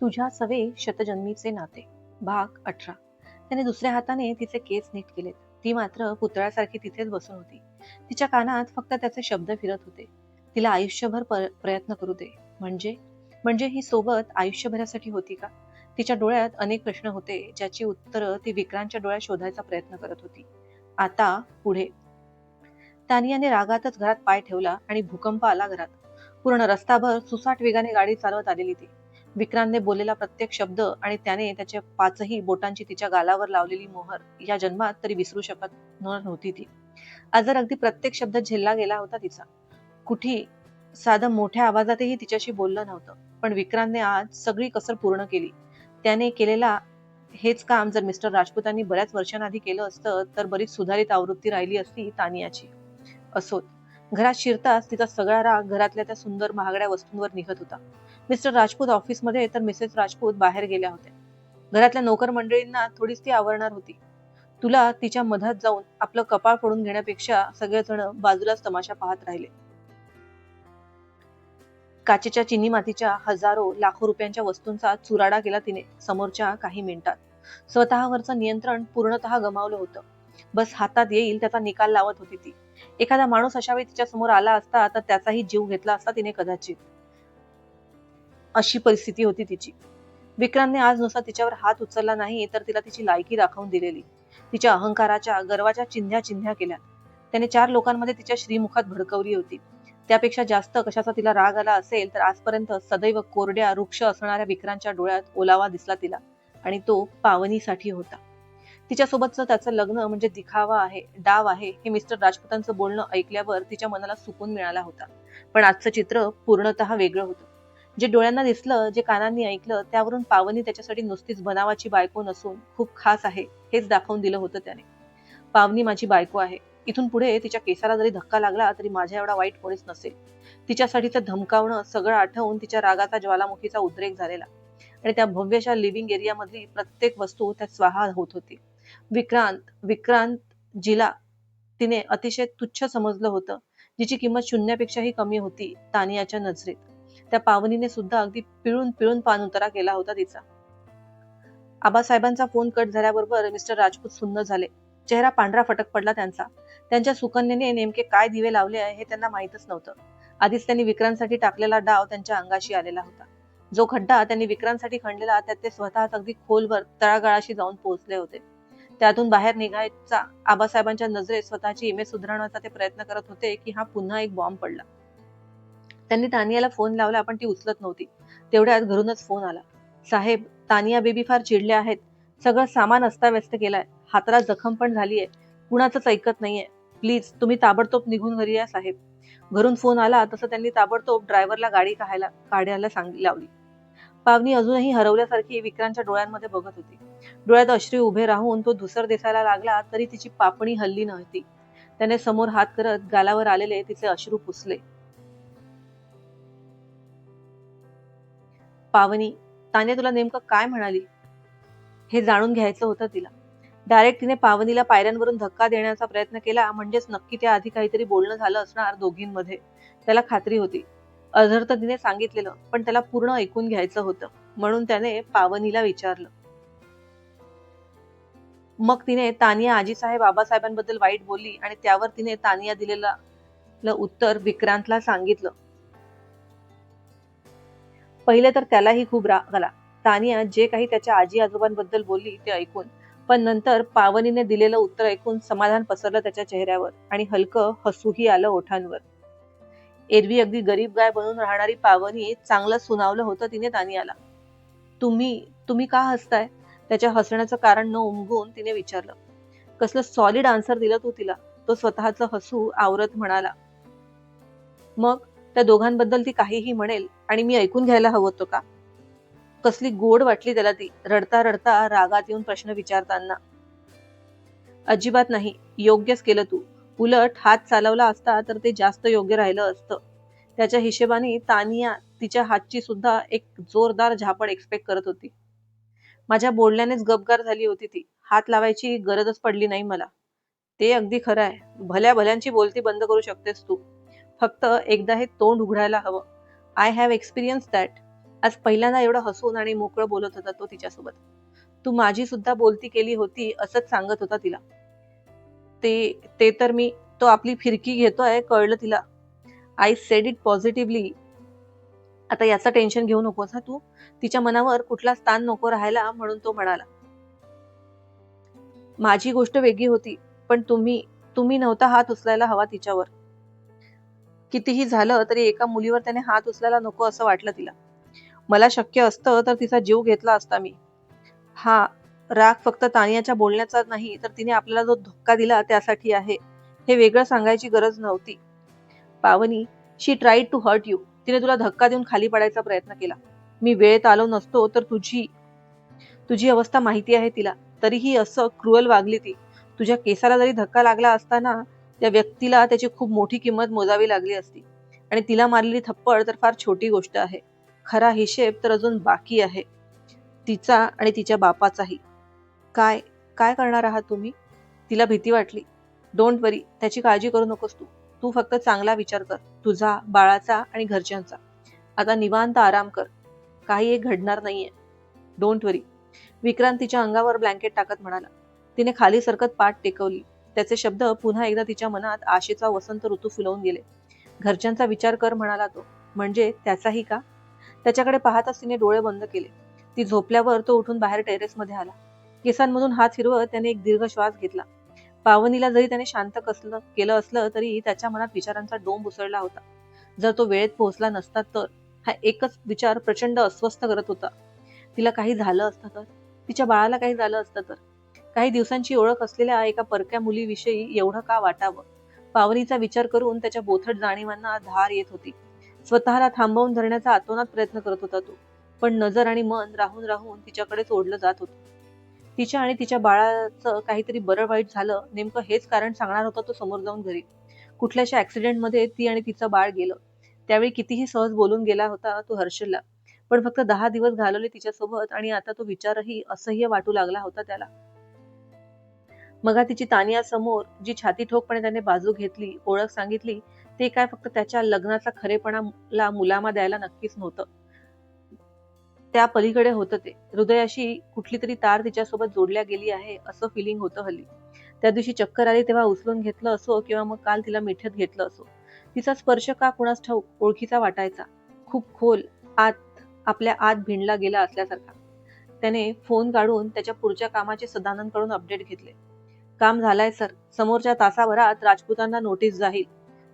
तुझ्या सवे शतजन्मीचे नाते. भाग अठरा. त्याने दुसऱ्या हाताने तिचे केस नीट केलेत. ती मात्र पुतळ्यासारखी तिथेच बसून होती. तिच्या कानात फक्त त्याचे शब्द फिरत होते. तिला आयुष्यभर प्रयत्न करू दे. म्हणजे? म्हणजे ही सोबत आयुष्यभरासाठी होती का? तिच्या डोळ्यात अनेक प्रश्न होते ज्याची उत्तरं ती विक्रांतच्या डोळ्यात शोधायचा प्रयत्न करत होती. आता पुढे. तानियाने रागातच घरात पाय ठेवला आणि भूकंप आला घरात. पूर्ण रस्ताभर सुसाट वेगाने गाडी चालवत आलेली ती. विक्रांतने बोललेला प्रत्येक शब्द आणि त्याने त्याच्या पाचही बोटांची तिच्या गालावर लावलेली मोहर या जन्मात तरी विसरू शकत नव्हती ती. आज जर अगदी प्रत्येक शब्द झेलला गेला होता तिचा. कुठी साधं मोठ्या आवाजातही तिच्याशी बोललं नव्हतं पण विक्रांतने आज सगळी कसर पूर्ण केली. त्याने केलेला हेच काम जर मिस्टर राजपूतांनी बऱ्याच वर्षांआधी केलं असतं तर बरीच सुधारित आवृत्ती राहिली असती तानियाची. असोत. घरात शिरताच तिचा सगळा राग घरातल्या त्या सुंदर महागड्या वस्तूंवर निघत होता. मिस्टर राजपूत ऑफिसमध्ये तर मिसेस राजपूत बाहेर गेल्या होत्या. घरातल्या नोकर मंडळींना थोडीच ती आवडणार होती. तुला तिच्या मधात जाऊन आपलं कपाळ पडून घेण्यापेक्षा सगळेजण बाजूलाच तमाशा पाहत राहिले. काचेच्या चिनी मातीच्या हजारो लाखो रुपयांच्या वस्तूंचा चुराडा केला तिने समोरच्या काही मिनिटात. स्वतःवरचं नियंत्रण पूर्णतः गमावलं होतं. बस हातात येईल त्याचा निकाल लावत होती ती. एखादा माणूस अशा वेळी तिच्या समोर आला असता तर त्याचाही जीव घेतला असता तिने कदाचित. अशी परिस्थिती होती तिची. विक्रांतने आज नुसता तिच्यावर हात उचलला नाही तर तिला तिची लायकी दाखवून दिलेली. तिच्या अहंकाराच्या गर्वाच्या चिन्ह्या चिन्ह्या केल्या. त्याने चार लोकांमध्ये तिच्या श्रीमुखात भडकवली होती. त्यापेक्षा जास्त कशाचा तिला राग आला असेल तर आजपर्यंत सदैव कोरड्या वृक्ष असणाऱ्या विक्रांतच्या डोळ्यात ओलावा दिसला तिला. आणि तो पावनीसाठी होता. तिच्यासोबतचं त्याचं लग्न म्हणजे दिखावा आहे डाव आहे हे मिस्टर राजपूतांचं बोलणं ऐकल्यावर तिच्या मनाला सुकून मिळाला होता. पण आजचं चित्र पूर्णतः वेगळं होतं. जे डोळ्यांना दिसलं जे कानांनी ऐकलं त्यावरून पावनी त्याच्यासाठी नुसतीच बनावाची बायको नसून खूप खास आहे हेच दाखवून दिलं होतं त्याने. पावनी माझी बायको आहे. इथून पुढे तिच्या केसाला जरी धक्का लागला तरी माझ्या एवढा वाईट कोणीच नसेल. तिच्यासाठीचं धमकावणं सगळं आठवून तिच्या रागाचा ज्वालामुखीचा उद्रेक झालेला. आणि त्या भव्यशा लिव्हिंग एरियामधली प्रत्येक वस्तू त्यात स्वाहा होत होती. विक्रांत विक्रांत जिला तिने अतिशय तुच्छ समजलं होतं जिची किंमत शून्यापेक्षाही कमी होती तानियाच्या नजरेत. त्या पावनीने सुद्धा अगदी पिळून पिळून पाणउतारा केला होता तिचा. आबासाहेबांचा फोन कट झाल्याबरोबर मिस्टर राजपूत सुन्न झाले. चेहरा पांढरा फटक पडला त्यांचा. त्यांच्या सुकन्याने नेमके काय दिवे लावले हे त्यांना माहीतच नव्हतं. आधीच त्यांनी विक्रांतसाठी टाकलेला डाव त्यांच्या अंगाशी आलेला होता. जो खड्डा त्यांनी विक्रांतसाठी खणलेला त्यात ते स्वतःच अगदी खोलवर तळागाळाशी जाऊन पोहोचले होते. त्यातून बाहेर निघायचा आबासाहेबांच्या नजरेत स्वतःची इमेज सुधारण्याचा ते प्रयत्न करत होते की हा पुन्हा एक बॉम्ब पडला. त्यांनी तानियाला फोन लावला पण ती उचलत नव्हती. तेवढ्यात घरूनच फोन आला. साहेब तानिया बेबी फार चिडल्या आहेत. सगळं सामान अस्ताव्यस्त केलाय. हाताला जखम पण झालीये. कुणाचंच ऐकत नाहीये. प्लीज तुम्ही ताबडतोब निघून घरी या साहेब. घरून फोन आला तसं त्यांनी ताबडतोब ड्रायव्हरला गाडी काढायला काढायला सांग लावली. पावनी अजूनही हरवल्यासारखी विक्रांतच्या डोळ्यांमध्ये बघत होती. डोळ्यात अश्री उभे राहून तो धुसर दिसायला लागला तरी तिची पापणी हल्ली नव्हती. त्याने समोर हात करत गालावर आलेले तिचे अश्रू पुसले. पावनी ताने तुला नेमकं काय म्हणाली? हे जाणून घ्यायचं होतं तिला. डायरेक्ट तिने पावनीला पायऱ्यांवरून धक्का देण्याचा प्रयत्न केला म्हणजेच नक्की त्या आधी काहीतरी बोलणं झालं असणार दोघींमध्ये. त्याला खात्री होती. अझर तिने सांगितलेलं पण त्याला पूर्ण ऐकून घ्यायचं होतं. म्हणून त्याने पावनीला विचारलं. मग तिने तानिया आजीसाहेब बाबासाहेबांबद्दल वाईट बोलली आणि त्यावर तिने तानिया दिलेलं उत्तर विक्रांतला सांगितलं. पहिले तर त्यालाही खूप राग आला. तानिया जे काही त्याच्या आजी आजोबांबद्दल बोलली ते ऐकून पण नंतर पावनीने दिलेलं उत्तर ऐकून समाधान पसरलं त्याच्या चेहऱ्यावर आणि हलकं हसूही आलं ओठांवर. एरवी अगदी गरीब गाय बनून राहणारी पावनी चांगलं सुनावलं होतं तिने तानियाला तुम्ही तुम्ही का हसताय? त्याच्या हसण्याचं कारण न उमगून तिने विचारलं. कसलं सॉलिड आन्सर दिलं तू तिला. तो स्वतःचं हसू आवरत म्हणाला. मग त्या दोघांबद्दल ती काहीही म्हणेल आणि मी ऐकून घ्यायला हवं होतं का? कसली गोड वाटली त्याला ती रडता रडता रागात येऊन प्रश्न विचारताना. अजिबात नाही योग्यच केलं तू. उलट हात चालवला असता तर ते जास्त योग्य राहिलं असतं. त्याच्या हिशेबाने तानिया तिच्या हातची सुद्धा एक जोरदार झापड एक्सपेक्ट करत होती. माझ्या बोलण्यानेच गबगार झाली होती ती. हात लावायची गरजच पडली नाही मला. ते अगदी खरं आहे. भल्या भल्यांची बोलती बंद करू शकतेस तू. फक्त एकदा हे तोंड उघडायला हवं. आय हॅव एक्सपिरियन्स दॅट आज पहिल्यांदा एवढं हसून आणि मोकळं बोलत होता तो तिच्यासोबत. तू माझी सुद्धा बोलती केली होती असंच सांगत होता तिला. ते ते तर मी तो आपली फिरकी घेतोय कळलं तिला. आय सेड इट पॉझिटिव्हली आता याचं टेन्शन घेऊ नकोस हा तू. तिच्या मनावर कुठला स्थान नको राहायला म्हणून तो म्हणाला. माझी गोष्ट वेगळी होती पण तुम्ही तुम्ही नव्हता हात उचलायला हवा तिच्यावर. कितीही झालं तरी एका मुलीवर त्याने हात उचलायला नको असं वाटलं तिला. मला शक्य असतं तर तिचा जीव घेतला असता मी. हा राग फक्त तानियाच्या बोलण्याचा नाही तर तिने आपल्याला जो धक्का दिला त्यासाठी आहे. हे वेगळं सांगायची गरज नव्हती. Pavani she tried to hurt you तिने तुला धक्का देऊन खाली पडायचा प्रयत्न केला. मी वेळेत आलो नसतो तर तुझी तुझी अवस्था माहिती आहे तिला. तरीही असं क्रुअल वागली ती. तुझ्या केसाला जरी धक्का लागला असताना त्या व्यक्तीला त्याची खूप मोठी किंमत मोजावी लागली असती. आणि तिला मारलेली थप्पड तर फार छोटी गोष्ट आहे. खरा हिशेब तर अजून बाकी आहे. तिचा आणि तिच्या बापाचाही. काय? काय करणार आहात तुम्ही? तिला भीती वाटली. डोंट वरी त्याची काळजी करू नकोस तू. तू फक्त चांगला विचार कर. तुझा बाळाचा आणि घरच्यांचा. आता निवांत आराम कर. काही एक घडणार नाहीये. डोंट वरी विक्रांत तिच्या अंगावर ब्लँकेट टाकत म्हणाला. तिने खाली सरकत पाठ टेकवली. त्याचे शब्द पुन्हा एकदा तिच्या मनात आशेचा वसंत ऋतू फुलवून गेले. घरच्यांचा विचार कर म्हणाला तो. म्हणजे त्याचाही का? त्याच्याकडे पाहताच तिने डोळे बंद केले. ती झोपल्यावर तो उठून बाहेर टेरेसमध्ये आला. केसांमधून हात फिरवत त्याने एक दीर्घ श्वास घेतला. पावनीला जरी त्याने शांत कसलं केलं असलं तरी त्याच्या मनात विचारांचा डोंब उसळला होता. जर तो वेळेत पोहोचला नसता तर हा एकच विचार प्रचंड अस्वस्थ करत होता. तिला काही झालं असतं तर? तिच्या बाळाला काही झालं असतं तर? काही दिवसांची ओळख असलेल्या एका परक्या मुलीविषयी एवढं का वाटावं? पावनीचा विचार करून त्याच्या बोथट जाणीवांना धार येत होती. स्वतःला थांबवून धरण्याचा आतोनात प्रयत्न करत होता तो. पण नजर आणि मन राहून राहून तिच्याकडे सोडलं जात होतं. तिच्या आणि तिच्या बाळाचं काहीतरी बरं वाईट झालं नेमकं हेच कारण सांगणार होता तो समोर जाऊन घरी. कुठल्याशा ऍक्सिडेंटमध्ये ती आणि तिचं बाळ गेलं. त्यावेळी कितीही सहज बोलून गेला होता तो हर्षलला. पण फक्त दहा दिवस घालवले तिच्यासोबत आणि आता तो विचारही असह्य वाटू लागला होता त्याला. मगा तिची तानिया समोर जी छाती ठोकपणे त्याने बाजू घेतली ओळख सांगितली ते काय फक्त त्याच्या लग्नाचा खरेपणाला मुलामा द्यायला नक्कीच नव्हतं. त्या पलीकडे होतं ते. हृदयाशी कुठली तरी तार तिच्यासोबत जोडल्या गेली आहे असं फिलिंग होतं हल्ली. त्या दिवशी चक्कर आली तेव्हा उचलून घेतलं असो किंवा मग काल तिला मिठ्यात घेतलं असो. तिचा स्पर्श का कुणास ठाऊक ओळखीचा वाटायचा. खूप खोल आत आपल्या आत भिंडला गेला असल्यासारखा. त्याने फोन काढून त्याच्या पुढच्या कामाचे सदानंदकडून अपडेट घेतले. काम झालाय सर. समोरच्या तासाभरात राजपूतांना नोटीस जाईल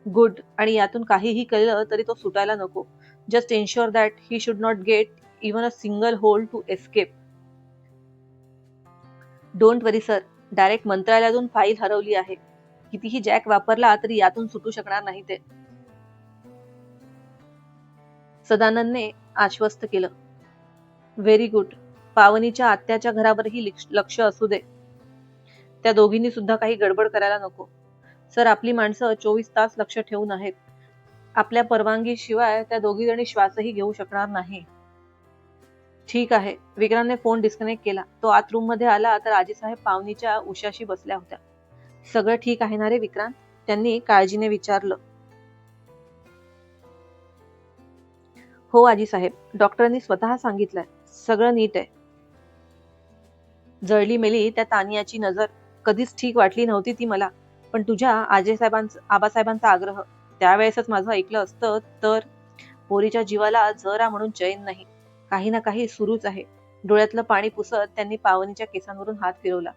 गुड आणि यातून काहीही कळलं तरी तो सुटायला नको. Just ensure that he should not get even a single hole to escape don't worry sir direct मंत्रालयातून फाईल हरवली आहे. कितीही जॅक वापरला तरी यातून सुटू शकणार नाही ते. सदानंदने आश्वस्त केलं. व्हेरी गुड पावनीच्या आत्याच्या घरावरही लक्ष असू दे. त्या दोघींनी सुद्धा काही गडबड करायला नको. सर आपली माणसं चोवीस तास लक्ष ठेवून आहेत. आपल्या परवानगी शिवाय त्या दोघी जणी श्वासही घेऊ शकणार नाही. ठीक आहे. विक्रांतने फोन डिस्कनेक्ट केला. तो आत रूममध्ये आला तर आजीसाहेब पावनीच्या उशाशी बसल्या होत्या. सगळं ठीक आहे ना रे विक्रांत? त्यांनी काळजीने विचारलं. हो आजी साहेब डॉक्टरांनी स्वतः सांगितलंय. सगळं नीट आहे. जळली मेली त्या तानियाची नजर. कधीच ठीक वाटली नव्हती ती मला. पण तुझ्या आजीसाहेबांचा आबासाहेबांचा आग्रह. त्यावेळेसच माझं ऐकलं असतं तर पोरीच्या जीवाला जरा म्हणून चैन नाही. काही ना काही सुरूच आहे. डोळ्यातलं पाणी पुसत त्यांनी पावनीच्या केसांवरून हात फिरवला.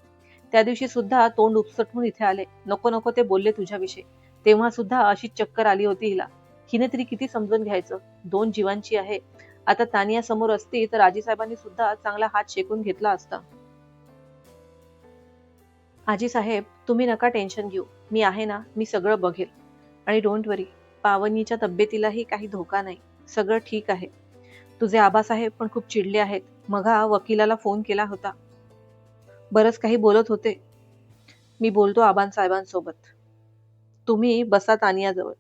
त्या दिवशी सुद्धा तोंड उपसटून इथे आले. नको नको ते बोलले तुझ्याविषयी. तेव्हा सुद्धा अशीच चक्कर आली होती हिला. हिने तरी किती समजून घ्यायचं? दोन जीवांची आहे. आता तानिया समोर असती तर आजीसाहेबांनी सुद्धा चांगला हात शेकून घेतला असता. आजी साहेब तुम्ही नका टेन्शन घेऊ. मी आहे ना मी सगळं बघेल. आणि डोंट वरी पावनीच्या तब्येतीलाही काही धोका नाही. सगळं ठीक आहे. तुझे आबासाहेब पण खूप चिडले आहेत. मघा वकिलाला फोन केला होता. बरंच काही बोलत होते. मी बोलतो आबांसाहेबांसोबत. तुम्ही बसा तानियाजवळ.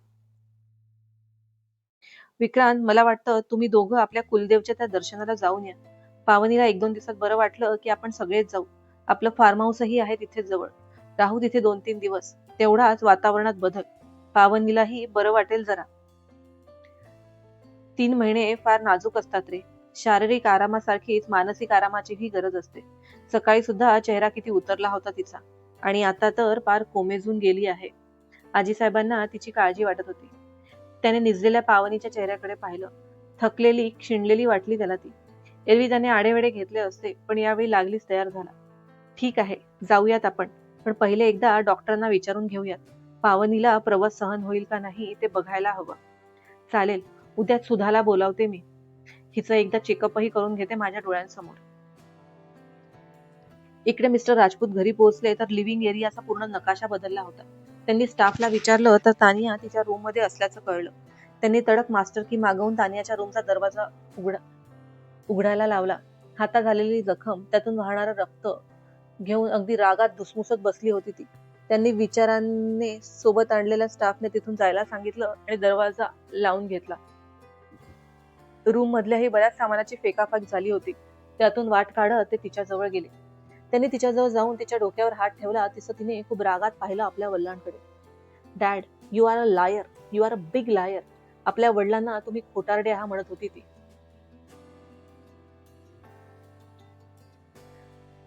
विक्रांत मला वाटतं तुम्ही दोघं आपल्या कुलदेवच्या त्या दर्शनाला जाऊन या. पावनीला एक दोन दिवसात बरं वाटलं की आपण सगळेच जाऊ. आपलं फार्म हाऊसही आहे तिथे जवळ. राहू तिथे दोन तीन दिवस. तेवढाच वातावरणात बदल. पावनीलाही बरं वाटेल जरा. तीन महिने फार नाजूक असतात रे. शारीरिक आरामासारखीच मानसिक आरामाचीही गरज असते. सकाळी सुद्धा चेहरा किती उतरला होता तिचा. आणि आता तर पार कोमेजून गेली आहे. आजीसाहेबांना तिची काळजी वाटत होती. त्याने निजलेल्या पावनीच्या चेहऱ्याकडे पाहिलं. थकलेली क्षिणलेली वाटली त्याला ती. एरवी त्याने आडेवेडे घेतले असते पण यावेळी लागलीच तयार झाला. ठीक आहे जाऊयात आपण. पण पहिले एकदा डॉक्टरांना विचारून घेऊयात. पावनीला प्रवास सहन होईल का नाही ते बघायला हवं. चालेल उद्या सुधाला बोलावते मी. हिचं एकदा चेकअपही करून घेते माझ्या डोळ्यांसमोर. इकडे मिस्टर राजपूत घरी पोहोचले तर लिव्हिंग एरियाचा पूर्ण नकाशा बदलला होता. त्यांनी स्टाफला विचारलं तर तानिया तिच्या रूममध्ये असल्याचं कळलं. त्यांनी तडक मास्टर की मागवून तानियाच्या रूमचा दरवाजा उघडा उघडायला लावला. हातात झालेली जखम त्यातून वाहणारं रक्त घेऊन अगदी रागात धुसमुसत बसली होती ती. त्यांनी विचारांनी सोबत आणलेल्या स्टाफने तिथून जायला सांगितलं आणि दरवाजा लावून घेतला. रूम मधल्याही बऱ्याच सामानाची फेकाफाक झाली होती. त्यातून वाट काढत ते तिच्या जवळ गेले. त्यांनी तिच्याजवळ जाऊन तिच्या डोक्यावर हात ठेवला तिचं तिने खूप रागात पाहिलं आपल्या वडिलांकडे. Dad you are a liar you are a big liar आपल्या वडिलांना तुम्ही खोटारडे हा म्हणत होती ती.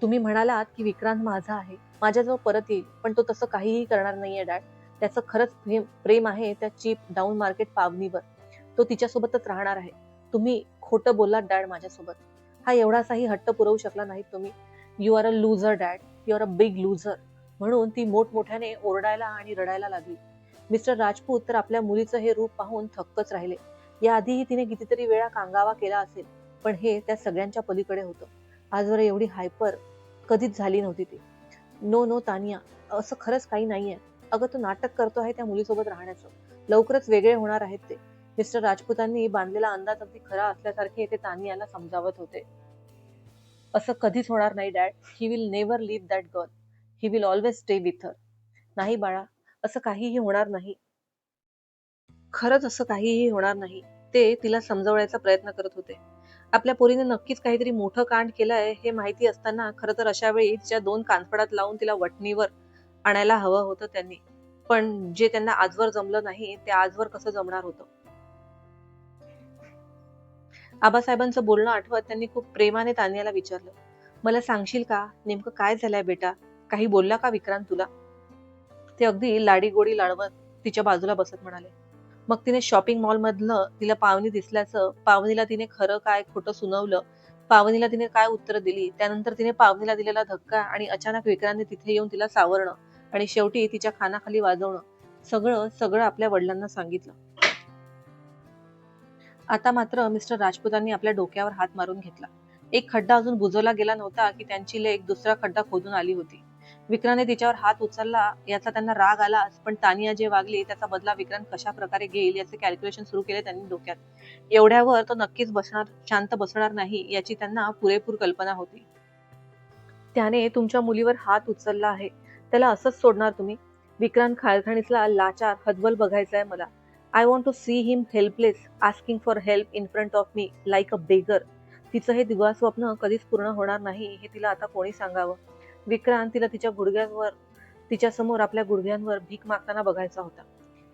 तुम्ही म्हणालात की विक्रांत माझा आहे. माझ्याजवळ परत येईल. पण तो तसं काहीही करणार नाहीये डॅड त्याचं खरंच प्रेम प्रेम आहे त्या चीप डाऊन मार्केट पावनीवर. तो तिच्यासोबतच राहणार आहे. तुम्ही खोटं बोललात डॅड माझ्यासोबत. हा एवढासाही हट्ट पुरवू शकला नाही तुम्ही. You are a loser dad you are a big loser म्हणून ती मोठमोठ्याने ओरडायला आणि रडायला लागली. मिस्टर राजपूत तर आपल्या मुलीचं हे रूप पाहून थक्कच राहिले. याआधीही तिने कितीतरी वेळा कांगावा केला असेल पण हे त्या सगळ्यांच्या पलीकडे होतं. आजवर एवढी हायपर कधीच झाली नव्हती ती. नो नो तानिया असं खरंच काही नाहीये. अगं तो नाटक करतो आहे त्या मुलीसोबत राहण्याचं. लवकरच वेगळे होणार आहेत ते. मिस्टर राजपूतांनी बांधलेला अंदाज अगदी खरा असल्यासारखे ते तानियाला समजावत होते. असं कधीच होणार नाही dad. He will never leave that girl he will always stay with her नाही बाळा असं काहीही होणार नाही. खरंच असं काहीही होणार नाही ते तिला समजवण्याचा प्रयत्न करत होते. आपल्या पोरीने नक्कीच काहीतरी मोठं कांड केलंय हे माहिती असताना खरं तर अशा वेळी तिच्या दोन कानफडात लावून तिला वटणीवर आणायला हवं होतं त्यांनी. पण जे त्यांना आजवर जमलं नाही ते आजवर कसं जमणार होतं? आबासाहेबांचं बोलणं आठवत त्यांनी खूप प्रेमाने तानियाला विचारलं. मला सांगशील का? नेमकं काय झालंय बेटा? काही बोलला का विक्रांत तुला? ते अगदी लाडी गोडी लाडवत तिच्या बाजूला बसत म्हणाले. मग तिने शॉपिंग मॉल मधलं तिला पावनी दिसल्याचं पावनीला तिने खरं काय खोटं सुनावलं पावनीला तिने काय उत्तर दिली त्यानंतर तिने पावनीला दिलेला धक्का आणि अचानक विक्रांतने तिथे येऊन तिला सावरणं आणि शेवटी तिच्या खानाखाली वाजवणं सगळं सगळं आपल्या वडिलांना सांगितलं. आता मात्र मिस्टर राजपूतांनी आपल्या डोक्यावर हात मारून घेतला. एक खड्डा अजून बुजवला गेला नव्हता की त्यांची लेक दुसरा खड्डा खोदून आली होती. विक्रांतने तिच्यावर हात उचलला याचा त्यांना राग आलाच पण तानिया जे वागली त्याचा बदला विक्रांत कशा प्रकारे घेईल याचे कॅल्क्युलेशन सुरू केले त्यांनी डोक्यात. एवढ्यावर तो नक्कीच बसणार शांत बसणार नाही याची त्यांना पुरेपूर कल्पना होती. त्याने तुमच्या मुलीवर हात उचलला आहे. त्याला असंच सोडणार तुम्ही? विक्रांत खाळखाणीसला लाचार हतबल बघायचा आहे मला. I want to see him helpless asking for help in front of me like a beggar तिचं हे दिवा स्वप्न कधीच पूर्ण होणार नाही हे तिला आता कोणी सांगावं? विक्रांत तिला तिच्या गुडघ्यांवर तिच्या समोर आपल्या गुडघ्यांवर भीक मागताना बघायचा होता.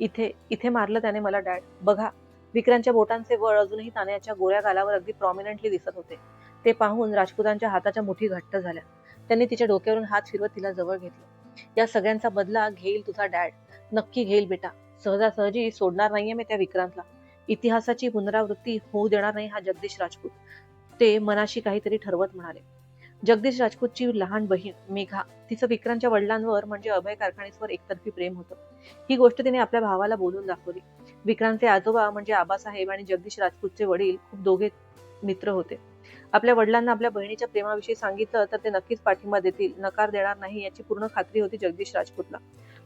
इथे इथे मारलं त्याने मला डॅड. बघा विक्रांतच्या बोटांचे वळ अजूनही तान्याच्या गोऱ्या गालावर अगदी प्रॉमिनंटली दिसत होते. ते पाहून राजपुतांच्या हाताच्या मुठी घट्ट झाल्या. त्यांनी तिच्या डोक्यावरून हात फिरवत तिला जवळ घेतलं. या सगळ्यांचा बदला घेईल तुझा डॅड. नक्की घेईल बेटा. सहजासहजी सोडणार नाहीये मी त्या विक्रांतला. इतिहासाची पुनरावृत्ती होऊ देणार नाही हा जगदीश राजपूत. ते मनाशी काहीतरी ठरवत म्हणाले. जगदीश राजपूतची लहान बहीण मेघा तिचं विक्रांतच्या वडिलांवर म्हणजे अभय कारखानेसवर एकतर्फी प्रेम होतं. ही गोष्ट तिने आपल्या भावाला बोलून दाखवली. विक्रांतचे आजोबा म्हणजे आबासाहेब आणि जगदीश राजपूतचे वडील खूप दोघे मित्र होते. आपल्या वडिलांना आपल्या बहिणीच्या प्रेमाविषयी सांगितलं तर ते नक्कीच पाठिंबा देतील. नकार देणार नाही याची पूर्ण खात्री होती जगदीश राजपूतला.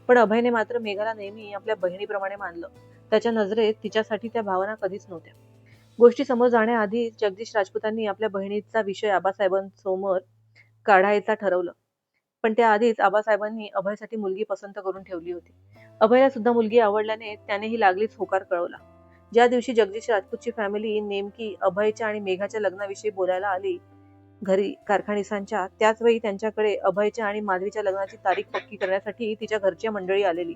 पण अभयने मात्र मेघाला नेहमी आपल्या बहिणीप्रमाणे मानलं. त्याच्या नजरेत तिच्यासाठी त्या भावना कधीच नव्हत्या. गोष्टी समोर जाण्याआधी जगदीश राजपूतांनी आपल्या बहिणीचा विषय आबासाहेबांसमोर काढायचा ठरवलं. पण त्याआधीच आबासाहेबांनी अभयसाठी मुलगी पसंत करून ठेवली होती. अभयला सुद्धा मुलगी आवडल्याने त्यानेही लागलीच होकार कळवला. ज्या दिवशी जगदीश राजपूतची फॅमिली नेमकी अभयच्या आणि मेघाच्या लग्नाविषयी बोलायला आली घरी कारखानिसांच्या त्याच वेळी त्यांच्याकडे अभयच्या आणि माधवीच्या लग्नाची तारीख पक्की करण्यासाठी तिच्या घरची मंडळी आलेली.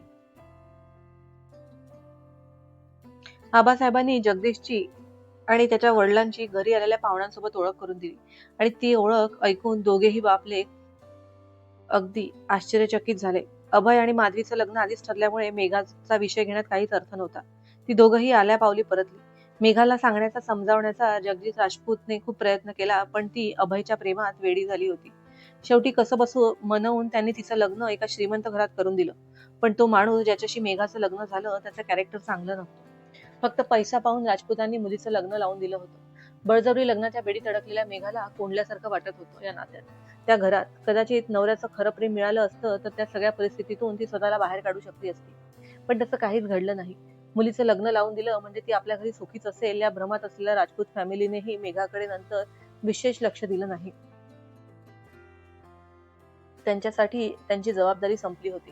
आबासाहेबांनी जगदीशची आणि त्याच्या वडिलांची घरी आलेल्या पाहुण्यांसोबत ओळख करून दिली. आणि ती ओळख ऐकून दोघेही बापले अगदी आश्चर्यचकित झाले. अभय आणि माधवीचं लग्न आधीच ठरल्यामुळे मेघाचा विषय घेण्यात काहीच अर्थ नव्हता. ती दोघंही आल्या पावली परतली. मेघाला सांगण्याचा समजावण्याचा जगदीश राजपूतने खूप प्रयत्न केला पण ती अभयच्या प्रेमात वेडी झाली होती. शेवटी कसं बसू मनवून त्यांनी तिचं लग्न एका श्रीमंत घरात करून दिलं. पण तो माणूस ज्याच्याशी मेघाचं लग्न झालं त्याचं कॅरेक्टर चांगलं नव्हतं. फक्त पैसा पाहून राजपूतांनी मुलीचं लग्न लावून दिलं होतं. बळजबरी लग्नाच्या बेडीत अडकलेल्या मेघाला कोंडल्यासारखं वाटत होतं या नात्यात. त्या घरात कदाचित नवऱ्याचं खरं प्रेम मिळालं असतं तर त्या सगळ्या परिस्थितीतून ती स्वतःला बाहेर काढू शकली असती. पण तसं काहीच घडलं नाही. मुलीचं लग्न लावून दिलं म्हणजे ती आपल्या घरी सुखीच असेल या भ्रमात असलेल्या राजपूत फॅमिलीनेही मेघाकडे नंतर विशेष लक्ष दिलं नाही. त्यांच्यासाठी त्यांची जबाबदारी संपली होती.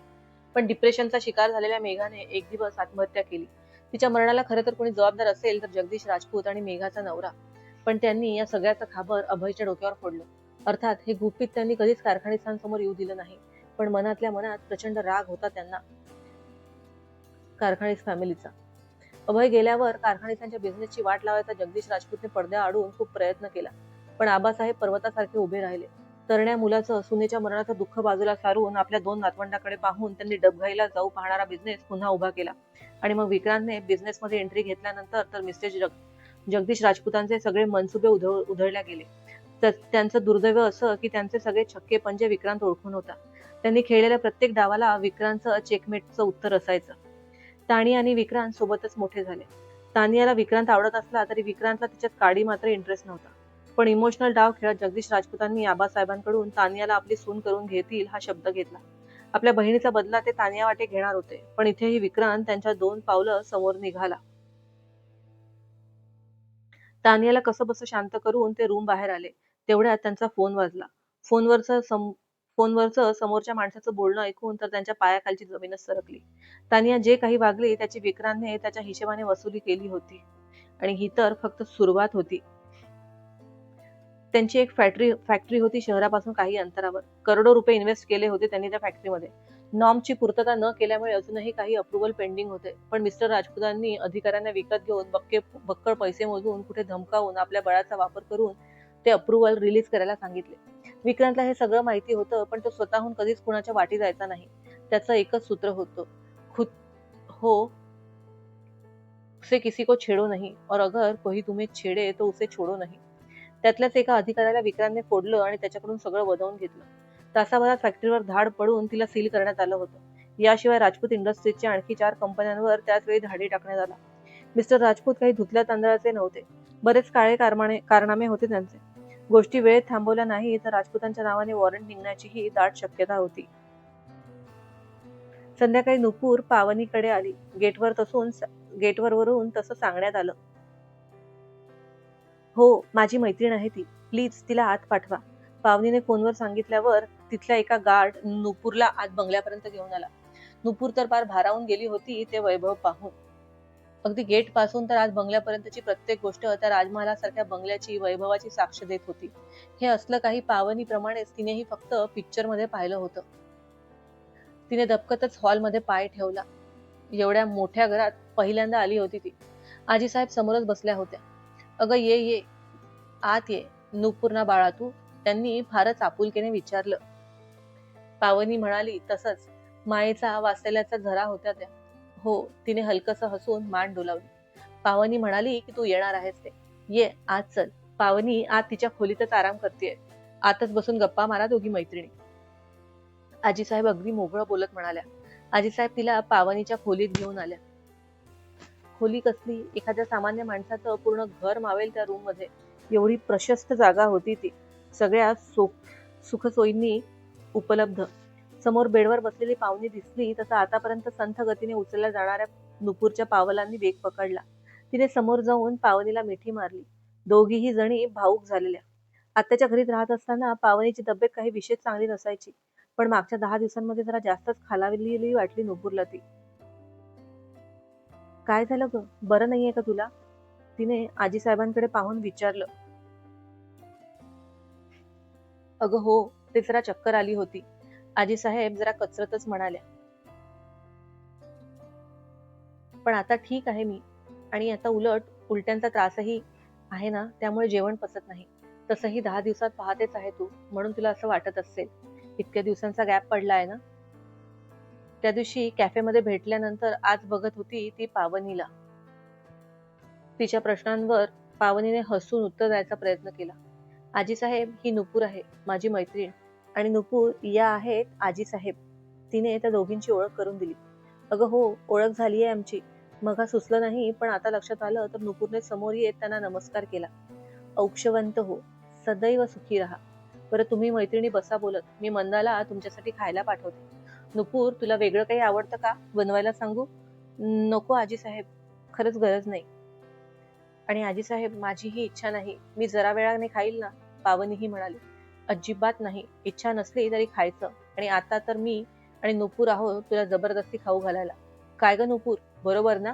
पण डिप्रेशनचा शिकार झालेल्या मेघाने एक दिवस आत्महत्या केली. तिच्या मरणाला खरं तर कोणी जबाबदार असेल तर जगदीश राजपूत आणि मेघाचा नवरा. पण त्यांनी या सगळ्याचं खाबर अभयच्या डोक्यावर फोडलं. अर्थात हे गुपित त्यांनी कधीच कारखानिस्थांसमोर येऊ दिलं नाही. पण मनातल्या मनात प्रचंड राग होता त्यांना. कारखानीस फॅमिलीचा. अभय गेल्यावर कारखानिस्थांच्या बिझनेसची वाट लावायचा जगदीश राजपूतने पडद्या आडून खूप प्रयत्न केला. पण आबासाहेब पर्वतासारखे उभे राहिले. तरण्या मुलाचं सुनेच्या मरणाचं दुःख बाजूला सारून आपल्या दोन नातवंडाकडे पाहून त्यांनी डबघाईला जाऊ पाहणारा बिझनेस पुन्हा उभा केला. आणि मग विक्रांतने बिझनेस मध्ये एंट्री घेतल्यानंतर तर मिस्टर जग जगदीश राजपूतांचे सगळे मनसुबे उधळ उधळल्या गेले. तर त्यांचं दुर्दैव असं की त्यांचे सगळे छक्के पंजे विक्रांत ओळखून होता. त्यांनी खेळलेल्या प्रत्येक डावाला विक्रांतचं चेकमेटचं उत्तर असायचं. ताणी आणि विक्रांत सोबतच मोठे झाले. तानियाला विक्रांत आवडत असला तरी विक्रांतला तिच्यात काडी मात्र इंटरेस्ट नव्हता. पण इमोशनल डाव खेळत जगदीश राजपूतांनी आबासाहेबांकडून तानियाला आपली सून करून घेतील हा शब्द घेतला. आपल्या बहिणीचा बदला ते तानिया वाटे घेणार होते पण इथेही विक्रांत त्यांच्या दोन पावलं समोर निघाला. तानियाला कसं बस शांत करून ते रूम बाहेर आले. तेवढ्यात त्यांचा फोन वाजला. फोनवरचा सम फोनवरचं समोरच्या माणसाचं बोलणं ऐकून तर त्यांच्या पायाखालची जमीनच सरकली. तानिया जे काही वागले त्याची विक्रांतने त्याच्या हिशेबाने वसुली केली होती. आणि ही तर फक्त सुरुवात होती. त्यांची एक फॅक्टरी फॅक्टरी होती शहरापासून काही अंतरावर. करोडो रुपये इन्व्हेस्ट केले होते त्यांनी त्या फॅक्टरीमध्ये. नॉर्मची पूर्तता न केल्यामुळे अजूनही काही अप्रुव्हल पेंडिंग होते. पण मिस्टर राजपुतांनी अधिकाऱ्यांना विकत घेऊन बक्के बक्कळ पैसे मोजून कुठे धमकावून आपल्या बळाचा वापर करून ते अप्रुव्हल रिलीज करायला सांगितले. विक्रांतला हे सगळं माहिती होतं पण तो स्वतःहून कधीच कुणाच्या वाटी जायचा नाही. त्याचं एकच सूत्र होतं खुद हो उसे किसी को छेडो नहीं और अगर कोही तुम्ही छेडे तो उसे छोडो नाही. त्यातल्याच एका अधिकाऱ्याला विक्रांतने फोडलं आणि त्याच्याकडून सगळं वधवून घेतलं. तासाभरात फॅक्टरीवर धाड पडून तिला सील करण्यात आलं होतं. याशिवाय राजपूत इंडस्ट्रीजच्या आणखी चार कंपन्यांवर त्याच वेळी धाडी टाकण्यात आला. मिस्टर राजपूत काही धुतल्या तांदळाचे नव्हते. बरेच काळे कारमाने कारनामे होते त्यांचे. गोष्टी वेळेत थांबवल्या नाही तर राजपूतांच्या नावाने वॉरंट निघण्याचीही दाट शक्यता होती. संध्याकाळी नुपूर पावनीकडे आली. गेटवर तसून गेटवर वरून तसं सांगण्यात आलं. हो माझी मैत्रीण आहे ती. प्लीज तिला आत पाठवा. पावनीने फोनवर सांगितल्यावर तिथल्या एका गार्ड नुपूरला आत बंगल्यापर्यंत घेऊन आला. नुपूर तर फार भारावून गेली होती ते वैभव पाहून. अगदी गेटपासून तर आज बंगल्यापर्यंतची प्रत्येक गोष्ट त्या राजमहालासारख्या बंगल्याची वैभवाची साक्ष देत होती. हे असलं काही पावनीप्रमाणेच तिनेही फक्त पिक्चरमध्ये पाहिलं होतं. तिने दबकतच हॉलमध्ये पाय ठेवला. एवढ्या मोठ्या घरात पहिल्यांदा आली होती ती. आजी साहेब समोरच बसल्या होत्या. अगं ये ये. आत ये. नुपूर्णा बाळा तू. त्यांनी फारच आपुलकीने विचारलं. पावनी म्हणाली तसंच. मायेचा वाचलेल्याचा झरा होत्या त्या हो तिने हलकस हसून मान डोलावली. पावनी म्हणाली की तू येणार आहेस ते. ये आज चल. पावनी आज तिच्या खोलीतच आराम करते आतच बसून गप्पा मारा दोघी मैत्रिणी. आजीसाहेब अगदी मोगळं बोलत म्हणाल्या. आजीसाहेब तिला पावनीच्या खोलीत घेऊन आल्या. खोली कसली? एखाद्या सामान्य माणसाचं पूर्ण घर मावेल त्या रूममध्ये. एवढी प्रशस्त जागा होती ती. सगळ्या सुखसोयींनी उपलब्ध. समोर बेडवर बसलेली पाहुणी दिसली तसं आतापर्यंत संथ गतीने उचलल्या जाणाऱ्या नुपूरच्या पावलांनी वेग पकडला. तिने समोर जाऊन पावनीला मिठी मारली. दोघीही जणी भाऊक झालेल्या. आत्याच्या घरीत राहत असताना पावनीची तब्येत काही विशेष चांगली नसायची पण मागच्या दहा दिवसांमध्ये जरा जास्तच खालावलेली वाटली नुपूरला ती. काय झालं ग? बरं नाहीये का तुला? तिने आजी साहेबांकडे पाहून विचारलं. अगं हो ते जरा चक्कर आली होती. आजी साहेब जरा कचरतच म्हणाल्या. पण आता ठीक आहे मी. आणि आता उलट उलट्यांचा त्रासही आहे ना त्यामुळे जेवण पचत नाही. तसंही दहा दिवसात पाहतेच आहे तू म्हणून तुला असं वाटत असेल. इतक्या दिवसांचा गॅप पडला आहे ना? त्या दिवशी कॅफेमध्ये भेटल्यानंतर आज बघत होती ती पावनीला. तिच्या प्रश्नांवर पावनीने हसून उत्तर द्यायचा प्रयत्न केला. आजी साहेब ही नुपूर आहे माझी मैत्रीण. आणि नुपूर या आहेत आजी साहेब तिने त्या दोघींची ओळख करून दिली. अगं हो ओळख झाली आहे आमची. मगा सुचलं नाही पण आता लक्षात आलं तर नुपूरने समोर येत त्यांना नमस्कार केला. औक्षवंत हो सदैव सुखी राहा. बरं तुम्ही मैत्रिणी बसा बोलत. मी मंदाला तुमच्यासाठी खायला पाठवते. नुपूर तुला वेगळं काही आवडतं का? बनवायला सांगू? नको आजी साहेब खरंच गरज नाही. आणि आजी साहेब माझी ही इच्छा नाही. मी जरा वेळाने खाईल ना? पावनीही म्हणाली. अजिबात नाही. इच्छा नसली तरी खायचं. आणि आता तर मी आणि नुपूर आहोत तुला जबरदस्ती खाऊ घालायला. काय ग नुपूर? बरोबर ना?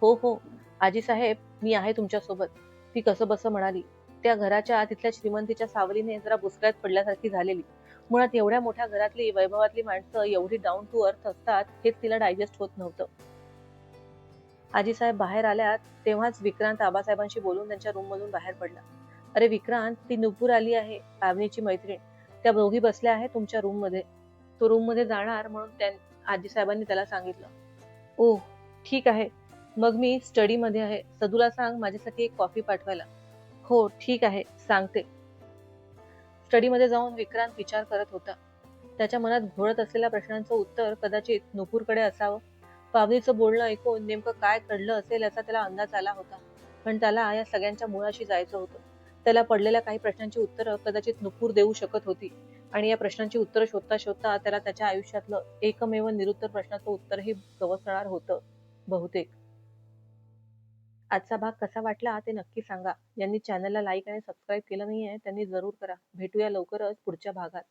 हो हो. आजी साहेब मी आहे तुमच्यासोबत ती कसं बसं म्हणाली. त्या घराच्या तिथल्या श्रीमंतीच्या सावलीने जरा बुसक्यात पडल्यासारखी झालेली. मुळात एवढ्या मोठ्या घरातली वैभवातली माणसं एवढी डाऊन टू अर्थ असतात हेच तिला डायजेस्ट होत नव्हतं. आजीसाहेब बाहेर आल्यात तेव्हाच विक्रांत आबासाहेबांशी बोलून त्यांच्या रूम मधून बाहेर पडला. अरे विक्रांत ती नुपूर आली आहे पावनीची मैत्रीण. त्या दोघी बसल्या आहे तुमच्या रूममध्ये. तो रूममध्ये जाणार म्हणून त्या आजी साहेबांनी त्याला सांगितलं. ओ ठीक आहे. मग मी स्टडीमध्ये आहे. सदूला सांग माझ्यासाठी एक कॉफी पाठवायला. हो ठीक आहे. सांगते. स्टडीमध्ये जाऊन विक्रांत विचार करत होता. त्याच्या मनात घोळत असलेल्या प्रश्नांचं उत्तर कदाचित नुपूरकडे असावं. पावनीचं बोलणं ऐकून नेमकं काय घडलं असेल याचा त्याला अंदाज आला होता. पण त्याला या सगळ्यांच्या मुळाशी जायचं होतं. त्याला पडलेल्या काही प्रश्नांची उत्तरं कदाचित नुपूर देऊ शकत होती. आणि या प्रश्नांची उत्तरं शोधता शोधता त्याला त्याच्या आयुष्यातलं एकमेव निरुत्तर प्रश्नाचं उत्तरही गवसणार होतं बहुतेक. आजचा भाग कसा वाटला ते नक्की सांगा. यांनी चॅनलला लाईक आणि सबस्क्राईब केलं नाहीये त्यांनी जरूर करा. भेटूया लवकरच पुढच्या भागात.